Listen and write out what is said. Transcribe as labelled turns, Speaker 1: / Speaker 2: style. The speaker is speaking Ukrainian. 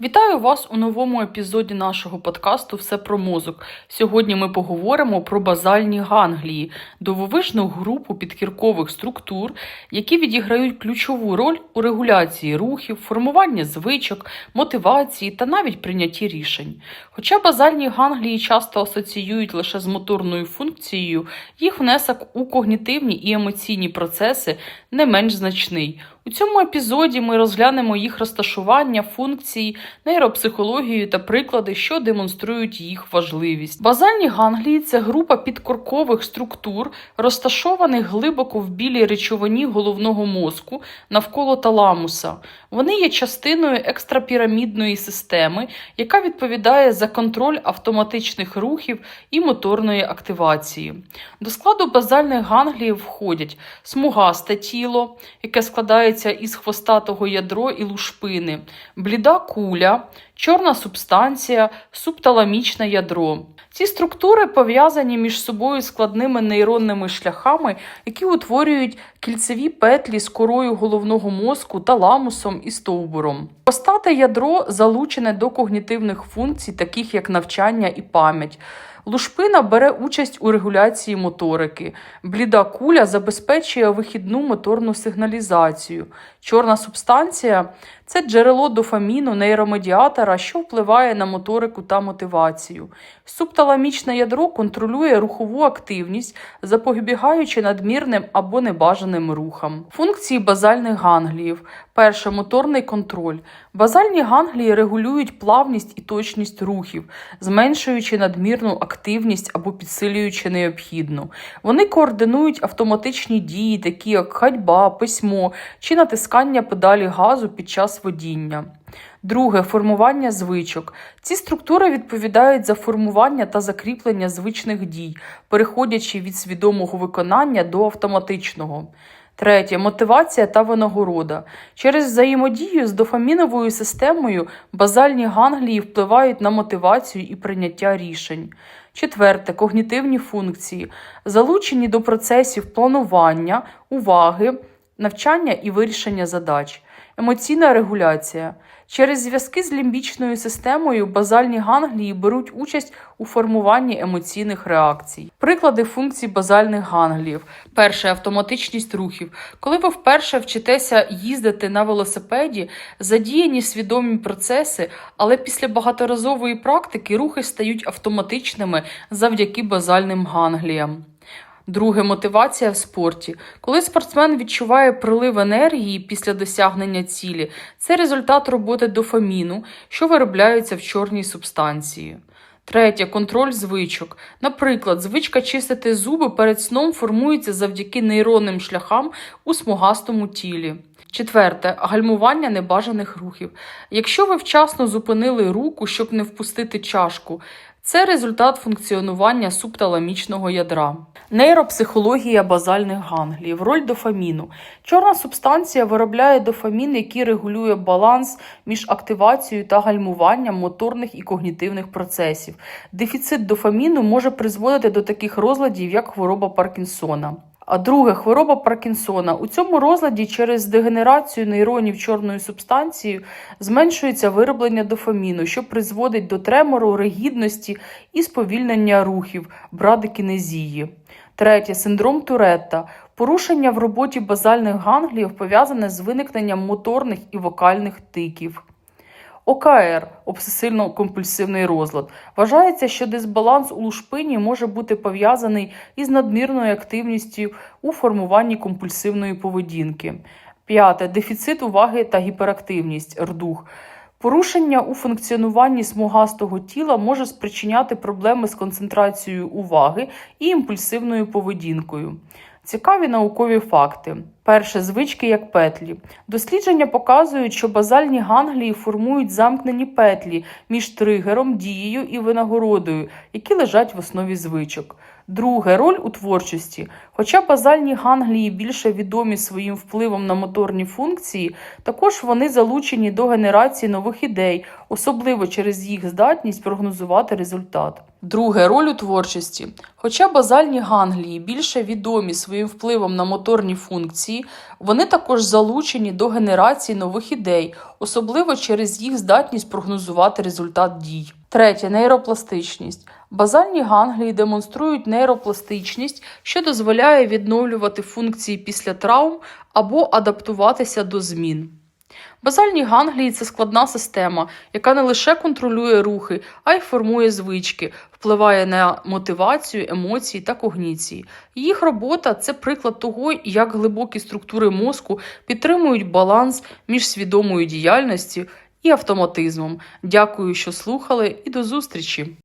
Speaker 1: Вітаю вас у новому епізоді нашого подкасту Все про мозок. Сьогодні ми поговоримо про базальні ганглії, дововижну групу підкіркових структур, які відіграють ключову роль у регуляції рухів, формуванні звичок, мотивації та навіть прийнятті рішень. Хоча базальні ганглії часто асоціюють лише з моторною функцією, їх внесок у когнітивні і емоційні процеси не менш значний. У цьому епізоді ми розглянемо їх розташування, функції, нейропсихологію та приклади, що демонструють їх важливість. Базальні ганглії це група підкоркових структур, розташованих глибоко в білій речовині головного мозку навколо таламуса. Вони є частиною екстрапірамідної системи, яка відповідає за контроль автоматичних рухів і моторної активації. До складу базальних гангліїв входять смугасте тіло, яке складається із хвостатого ядро і лушпини, бліда куля, чорна субстанція, субталамічне ядро. Ці структури пов'язані між собою складними нейронними шляхами, які утворюють кільцеві петлі з корою головного мозку, таламусом і стовбуром. Хвостате ядро залучене до когнітивних функцій, таких як навчання і пам'ять. Лушпина бере участь у регуляції моторики. Бліда куля забезпечує вихідну моторну сигналізацію. Чорна субстанція це джерело дофаміну, нейромедіатора, що впливає на моторику та мотивацію. Субталамічне ядро контролює рухову активність, запобігаючи надмірним або небажаним рухам. Функції базальних гангліїв. Перше моторний контроль. Базальні ганглії регулюють плавність і точність рухів, зменшуючи надмірну активність або підсилюючи необхідну. Вони координують автоматичні дії, такі як ходьба, письмо чи натискання педалі газу під час водіння. Друге формування звичок. Ці структури відповідають за формування та закріплення звичних дій, переходячи від свідомого виконання до автоматичного. Третє мотивація та винагорода. Через взаємодію з дофаміновою системою базальні ганглії впливають на мотивацію і прийняття рішень. Четверте когнітивні функції, залучені до процесів планування, уваги, навчання і вирішення задач. Емоційна регуляція. Через зв'язки з лімбічною системою базальні ганглії беруть участь у формуванні емоційних реакцій. Приклади функцій базальних гангліїв. Перше автоматичність рухів. Коли ви вперше вчитеся їздити на велосипеді, задіяні свідомі процеси, але після багаторазової практики рухи стають автоматичними завдяки базальним гангліям. Друге мотивація в спорті. Коли спортсмен відчуває прилив енергії після досягнення цілі, це результат роботи дофаміну, що виробляється в чорній субстанції. Третє контроль звичок. Наприклад, звичка чистити зуби перед сном формується завдяки нейронним шляхам у смугастому тілі. Четверте гальмування небажаних рухів. Якщо ви вчасно зупинили руку, щоб не впустити чашку, це результат функціонування субталамічного ядра. Нейропсихологія базальних ганглів, Роль дофаміну. Чорна субстанція виробляє дофамін, який регулює баланс між активацією та гальмуванням моторних і когнітивних процесів. Дефіцит дофаміну може призводити до таких розладів, як хвороба Паркінсона. А друге, хвороба Паркінсона. У цьому розладі через дегенерацію нейронів чорною субстанцією зменшується вироблення дофаміну, що призводить до тремору, ригідності і сповільнення рухів, брадикінезії. Третє синдром Туретта. Порушення в роботі базальних гангліїв пов'язане з виникненням моторних і вокальних тиків. ОКР обсесивно-компульсивний розлад. Вважається, що дисбаланс у лушпині може бути пов'язаний із надмірною активністю у формуванні компульсивної поведінки. П'яте дефіцит уваги та гіперактивність рдух. Порушення у функціонуванні смугастого тіла може спричиняти проблеми з концентрацією уваги і імпульсивною поведінкою. Цікаві наукові факти. Перше звички як петлі. Дослідження показують, що базальні ганглії формують замкнені петлі між тригером, дією і винагородою, які лежать в основі звичок. Друге роль у творчості. Хоча базальні ганглії більше відомі своїм впливом на моторні функції, також вони залучені до генерації нових ідей, особливо через їх здатність прогнозувати результат. Друге роль у творчості. Хоча базальні ганглії більше відомі своїм впливом на моторні функції, вони також залучені до генерації нових ідей, особливо через їх здатність прогнозувати результат дій. Третє нейропластичність. Базальні ганглії демонструють нейропластичність, що дозволяє відновлювати функції після травм або адаптуватися до змін. Базальні ганглії це складна система, яка не лише контролює рухи, а й формує звички, впливає на мотивацію, емоції та когніції. Їх робота це приклад того, як глибокі структури мозку підтримують баланс між свідомою діяльністю і автоматизмом. Дякую, що слухали, і до зустрічі!